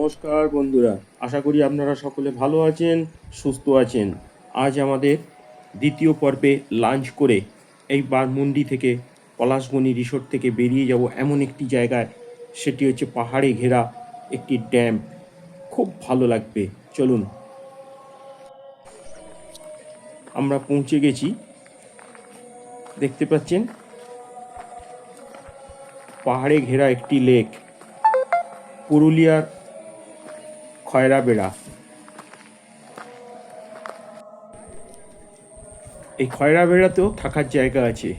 নমস্কার বন্ধুরা, আশা করি আপনারা সকলে ভালো আছেন, সুস্থ আছেন। আজ আমাদের দ্বিতীয় পর্বে লাঞ্চ করে এই বারমুন্ডি থেকে, পলাশবনি রিসোর্ট থেকে বেরিয়ে যাব এমন একটি জায়গায়। সেটি হচ্ছে পাহাড়ে ঘেরা একটি ড্যাম। খুব ভালো লাগবে, চলুন। আমরা পৌঁছে গেছি। দেখতে পাচ্ছেন? পাহাড়ে ঘেরা একটি লেক। পুরুলিয়ার খয়রা বেড়া। এই খয়রা বেড়াতেও থাকার জায়গা আছে।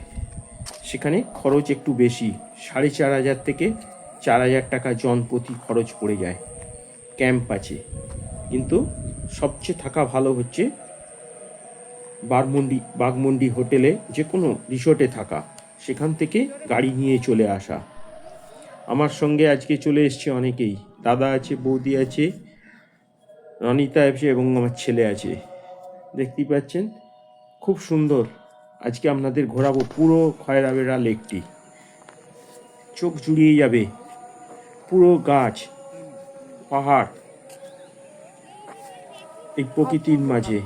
সেখানে খরচ একটু বেশি, সাড়ে চার হাজার থেকে চার হাজার টাকা জন প্রতি খরচ পড়ে যায়। ক্যাম্প আছে। কিন্তু সবচেয়ে থাকা ভালো হচ্ছে বাগমুন্ডি বাগমুন্ডি হোটেলে যে কোনো রিসোর্টে থাকা, সেখান থেকে গাড়ি নিয়ে চলে আসা। আমার সঙ্গে আজকে চলে এসছে অনেকেই। দাদা আছে, বৌদি আছে রনিতা আছে এবং আমার ছেলে আছে। দেখতেই পাচ্ছেন? খুব সুন্দর। আজকে আপনাদের ঘোরাবো পুরো খয়রাবেড়া লেকটি। চোখ জুড়িয়ে যাবে। পুরো গাছ, পাহাড় এই প্রকৃতির মাঝে।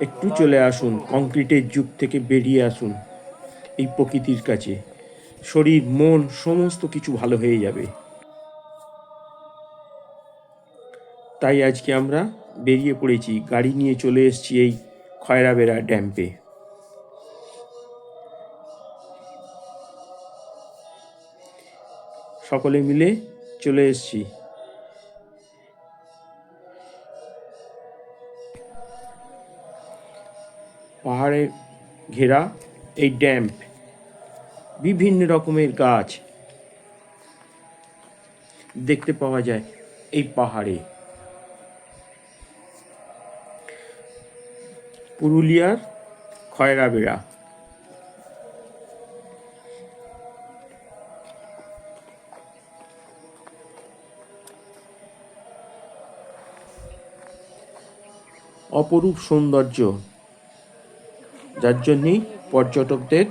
একটু চলে আসুন, কংক্রিটের যুগ থেকে বেরিয়ে আসুন এই প্রকৃতির কাছে। শরীর, মন, সমস্ত কিছু ভালো হয়ে যাবে। তাই আজকে আমরা বেরিয়ে পড়েছি। গাড়ি নিয়ে চলে এসেছি এই খয়রাবেড়া ড্যাম্পে সকলে মিলে চলে এসেছি। পাহাড়ে ঘেরা এই ড্যাম্প বিভিন্ন রকমের গাছ দেখতে পাওয়া যায় এই পাহাড়ে। পুরুলিয়ার খয়রাবেড়া। অপরূপ সৌন্দর্য, যার জন্যেই পর্যটকদের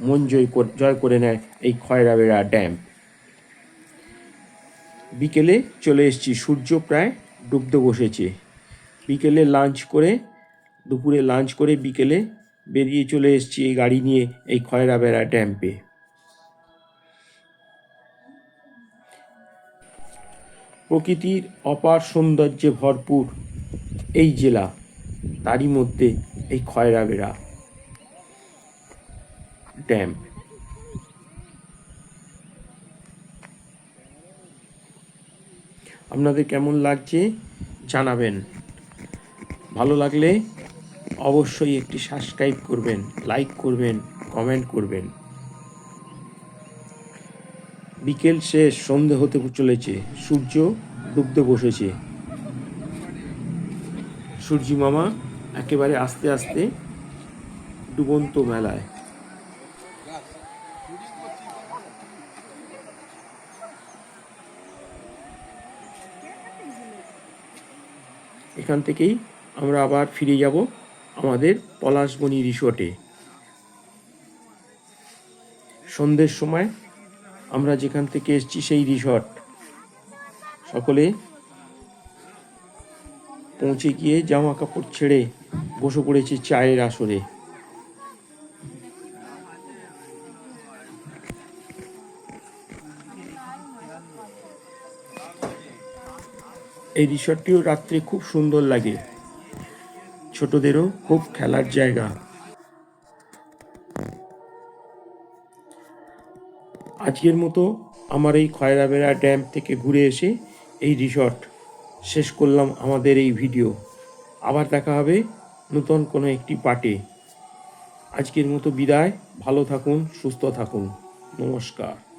মন জয় জয় করে নেয় এই খয়রাবেড়া ড্যাম। বিকেলে চলে এসেছি, সূর্য প্রায় ডুবতে বসেছে। বিকেলে লাঞ্চ করে দুপুরে লাঞ্চ করে বিকেলে বেরিয়ে চলে এসেছি এই গাড়ি নিয়ে এই খয়রাবেড়া ড্যাম্পে প্রকৃতির অপার সৌন্দর্যে ভরপুর এই জেলা, তারই মধ্যে এই খয়রাবেড়া ড্যাম। আপনাদের কেমন লাগছে জানাবেন। ভালো লাগলে অবশ্যই একটি সাবস্ক্রাইব করবেন লাইক করবেন কমেন্ট করবেন। বিকেল শেষ, সন্ধে হতে চলেছে, সূর্য ডুবতে বসেছে। সূর্যি মামা একেবারে আস্তে আস্তে ডুবন্ত মেলায়। এখান থেকেই আমরা আবার ফিরে যাব। আমাদের পলাশবনি রিসোর্টে। সন্ধ্যের সময় আমরা যেখান থেকে এসেছি সেই রিসর্ট। সকলে পৌঁছে গিয়ে জামা কাপড় ছেড়ে বসে পড়েছি চায়ের আসরে। এই রিসর্টটিও রাত্রে খুব সুন্দর লাগে। ছোটদেরও খুব খেলার জায়গা। আজকের মতো আমার এই খয়রাবেড়া ড্যাম থেকে ঘুরে এসে এই রিসর্ট শেষ করলাম আমাদের এই ভিডিও। আবার দেখা হবে নতুন কোনো একটি পার্টে। আজকের মতো বিদায়, ভালো থাকুন, সুস্থ থাকুন। নমস্কার।